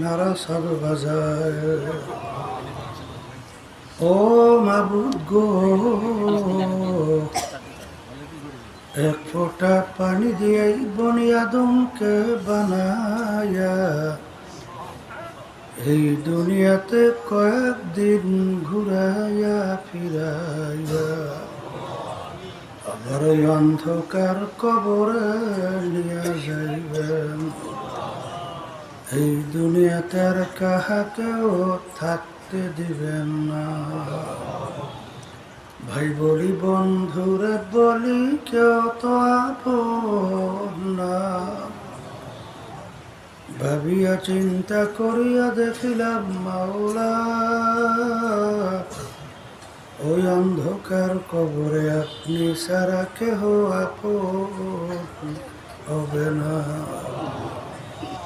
নারা সব ও মাবুদ গো, এক ফোঁটা পানি দিয়ে বনি আদমকে বানায়া। এই দুনিয়াতে কয়েকদিন ঘুরাইয়া ফিরাইয়া, আবার অন্ধকার কবরে নিয়ে যাইবেন। এই দুনিয়াতে আর কাহাকেও থাকতে দিবেন না। ভাই বলি, বন্ধুরে বলি, কেউ তো না। ভাবিয়া চিন্তা করিয়া দেখিলাম মাওলা, ওই অন্ধকার কবরে আপনি সারা কেহ আপন হবে না।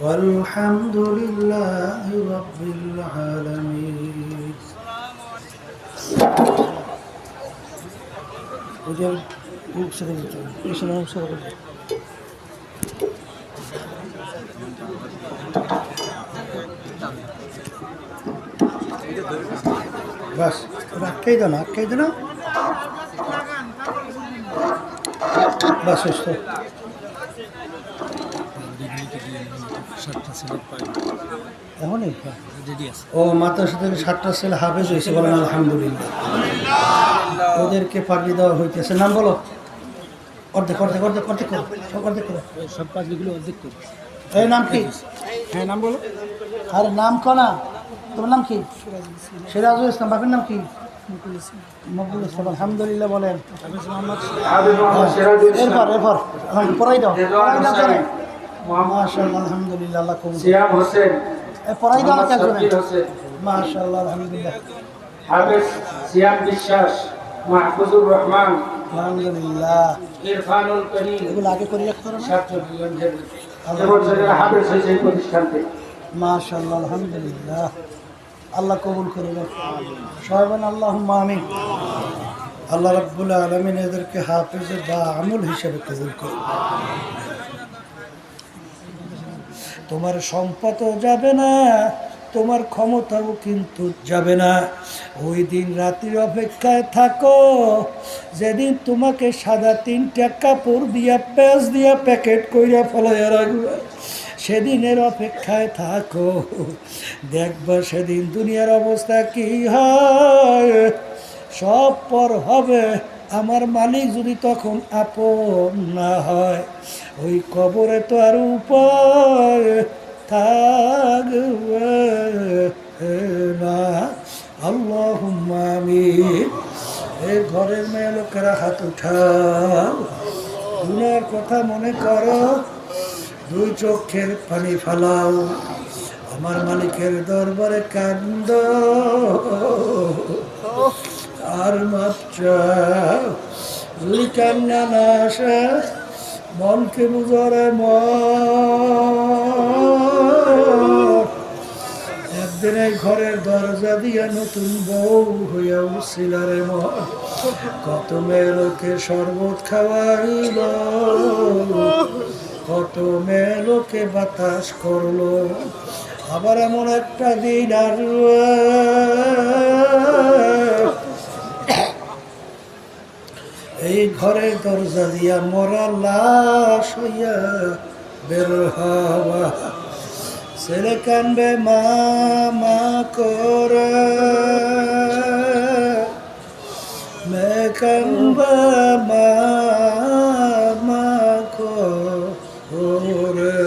والحمد لله رب العالمين. بس أكيد كيدنا أكيد أنا بس اشتغل ও মাতার সাথে ষাটটা ছেলে হাফেজ হয়েছে বলেন আলহামদুলিল্লাহ। ওদেরকে পাঠিয়ে দেওয়া হইতেছে। নাম বলো। অর্ধেক অর্ধেক অর্ধেক অর্ধেক করো। সব অর্ধেক করো। সব কাজগুলো অর্ধেক করি। এই নাম কি? হ্যাঁ নাম বলো। আর নাম কনা। তোমার নাম কি? সিরাজুল ইসলাম। বাপের নাম কি? মকবুল ইসলাম। আলহামদুলিল্লাহ বলেন। হাফিজ মোহাম্মদ এরপর এরপর। পড়াই দাও। পড়াই দাও করে মাশাআল্লাহ আলহামদুলিল্লাহ আল্লাহ কবুল করুন। সিয়াম হোসেন। এ পড়াই দাও না মোহাম্মদ কেন সাব্বির হোসেন। মাশাআল্লাহ আলহামদুলিল্লাহ। হাফেজ সিয়াম বিশ্বাস মাহফুজুর রহমান। আলহামদুলিল্লাহ। ইরফানুল করিম। এগুলো আগে করে রাখতে পারো না? হাফেজ হয়েছে এই প্রতিষ্ঠান থেকে মাশাআল্লাহ আলহামদুলিল্লাহ। আল্লাহ কবুল করবে সবাই আল্লাহ আমিন। আল্লাহ রাব্বুল আলমিন এদেরকে হাফিজে বা আমল হিসেবে কবুল করবে তোমার সম্পদও যাবে না, তোমার ক্ষমতাও কিন্তু যাবে না। ওই দিন রাত্রির অপেক্ষায় থাকো, যেদিন তোমাকে সাদা তিনটা কাপড় দিয়া পেঁচ দিয়া প্যাকেট কইরা ফলাইয়া রাখবে, সেদিনের অপেক্ষায় থাকো। দেখবা সেদিন দুনিয়ার অবস্থা কি হয়। সব পর হবে, আমার মালিক যদি তখন আপন না হয়। ওই কবরে তো আর উপায় ঘরের মেয়ে লোকেরা হাত উঠাও। দুনিয়ার কথা মনে করো। দুই চোখের পানি ফালাও। আমার মালিকের দরবারে কান্দ। আর মাপ যদি কান্না না আসে, মনকে বুঝরে মন। এই ঘরের দরজা দিয়া নতুন বউ হইয়া উছিলারে মন কত মেয়ে লোকে শরবত খাওয়াইল, কত মেয়ে লোকে বাতাস করল। আবার এমন একটা দিন আসবে। এই ঘরের দরজা দিয়া মরা লাশ হইয়া বের হওয়া। ছেলে কানবে মা মা করে। মে কানবে মা মা করে।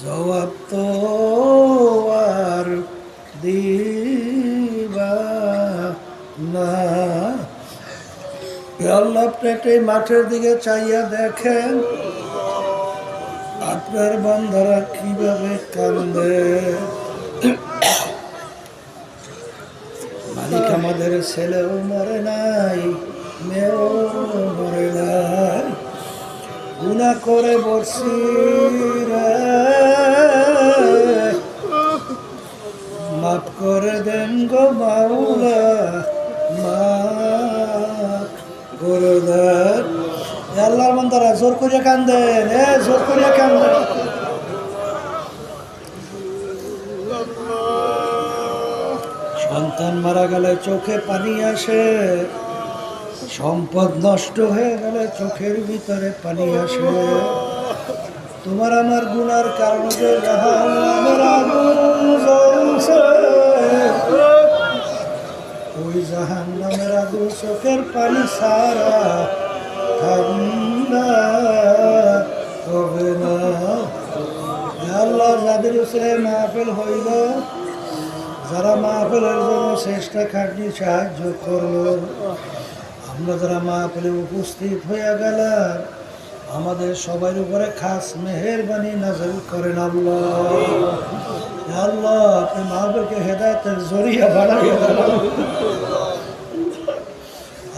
জবাব তো আর দিবা না। আল্লাহ এই মাঠের দিকে চাইয়া দেখেন। আপনার বান্ধারা কীভাবে কান্দে? মালিক আমাদের ছেলেও মরে নাই, মেয়েও মরে নাই। গুণা করে বসি মাফ করে দেন গো মাওলা, মাফ করে আল্লাহর মন্দারা জোর করিয়া কান্দেন, এ জোর করিয়া কান্দেন। সন্তান মারা গেলে চোখে পানি আসে, সম্পদ নষ্ট হয়ে গেলে চোখের ভিতরে পানি আসে। তোমার আমার গুনার কারণে ওই জাহান নামের আগুন চোখের পানি সারা ঠান্ডা হবে যারা মাহফিলের জন্য চেষ্টা খাটনি, সাহায্য করল, আমরা যারা মাহফিলে উপস্থিত হয়ে গেলাম, আমাদের সবার উপরে খাস মেহেরবানি নাজল করেন আল্লাহ। আল্লাহ, আপনি মাহফিলকে হেদায়তের জরিয়া বাড়াইয়া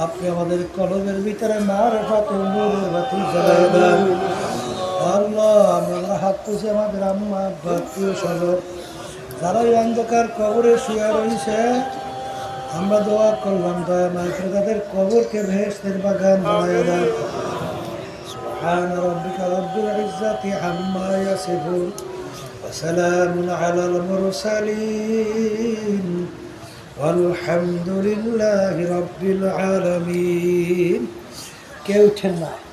আপনি আমাদের কলমের ভিতরে মার পাতে নূরের বাতি জ্বালাই দেন আল্লাহ আমরা হাত পুষে আমাদের আম্মা আব্বা প্রিয় স্বজন যারা এই অন্ধকার কবরে শুয়ে রয়েছে আমরা দোয়া করলাম দয়া মাই করে তাদের কবরকে ভেস্তের বাগান বানায় দেন سبحان ربك رب العزة عما يصفون وسلام على المرسلين আলহামদুলিল্লাহ রবিল আলমিন। কেউ ঠেন না।